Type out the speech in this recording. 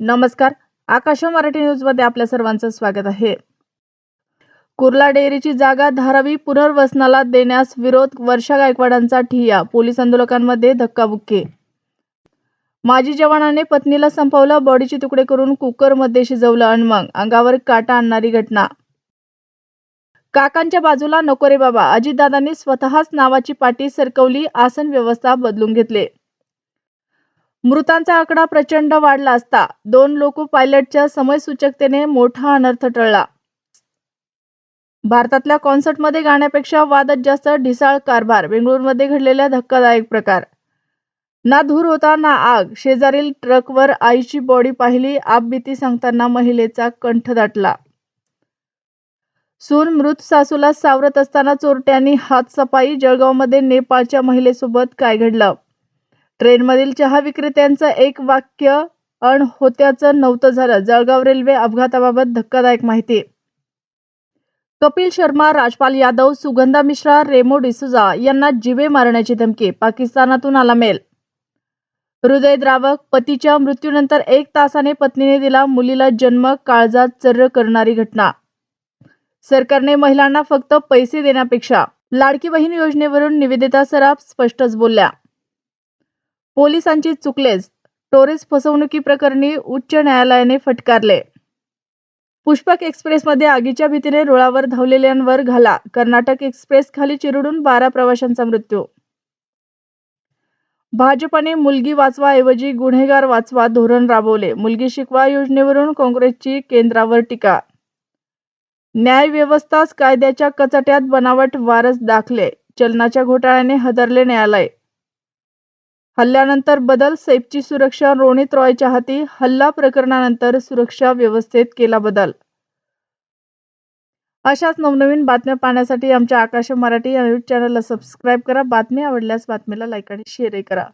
नमस्कार. आकाश मराठी न्यूजमध्ये आपल्या सर्वांचं स्वागत आहे. कुर्ला डेअरीची जागा धारावी पुनर्वसनाला देण्यास विरोध वर्षा गायकवाडांचा ठिय्या पोलीस आंदोलकांमध्ये धक्काबुक्की. माजी जवानाने पत्नीला संपवलं बॉडीचे तुकडे करून कुकरमध्ये शिजवलं आणि मग अंगावर काटा आणणारी घटना. काकांच्या बाजूला नको रे बाबा अजितदादांनी स्वतःच नावाची पाटी सरकवली आसन व्यवस्था बदलून घेतले. मृतांचा आकडा प्रचंड वाढला असता दोन लोको पायलटच्या समयसूचकतेने मोठा अनर्थ टळला. भारतातल्या कॉन्सर्टमध्ये गाण्यापेक्षा वादच जास्त ढिसाळ कारभार बेंगळुरूमध्ये घडलेला धक्कादायक प्रकार. ना धूर होता ना आग. शेजारील ट्रकवर आईची बॉडी पाहिली आपबीती सांगताना महिलेचा कंठ दाटला. सून मृत सासूला सावरत असताना चोरट्यांनी हातसफाई जळगावमध्ये नेपाळच्या महिलेसोबत काय घडलं? ट्रेनमधील चहा विक्रेत्यांचं एक वाक्य अण होत्याचं नव्हतं झालं. जळगाव रेल्वे अपघाताबाबत धक्कादायक माहिती. कपिल शर्मा राजपाल यादव सुगंधा मिश्रा रेमो डिसुजा यांना जिवे मारण्याची धमकी पाकिस्तानातून आला मेल. हृदयद्रावक पतीच्या मृत्यूनंतर एक तासाने पत्नीने दिला मुलीला जन्म काळजात चर्र करणारी घटना. सरकारने महिलांना फक्त पैसे देण्यापेक्षा लाडकी बहीण योजनेवरून निवेदिता सराफ स्पष्टच बोलल्या. पोलिसांची चुकलेच टोरेस फसवणुकी प्रकरणी उच्च न्यायालयाने फटकारले. पुष्पक एक्सप्रेसमध्ये आगीच्या भीतीने रुळावर धावलेल्यांवर घाला. कर्नाटक एक्सप्रेस खाली चिरडून बारा प्रवाशांचा मृत्यू. भाजपने मुलगी वाचवा ऐवजी गुन्हेगार वाचवा धोरण राबवले. मुलगी शिकवा योजनेवरून काँग्रेसची केंद्रावर टीका. न्याय व्यवस्थाच कायद्याच्या कचाट्यात बनावट वारस दाखले. चलनाच्या घोटाळ्याने हदरले न्यायालय. हल्ल्यानंतर बदल सैफची सुरक्षा रोनित रॉयच्या हाती हल्ला प्रकरणानंतर सुरक्षा व्यवस्थेत केला बदल. अशाच नवनवीन बातम्या पाहण्यासाठी आमच्या आकाश मराठी या न्यूज चॅनलला सबस्क्राईब करा. बातमी आवडल्यास बातमीला लाईक आणि शेअरही करा.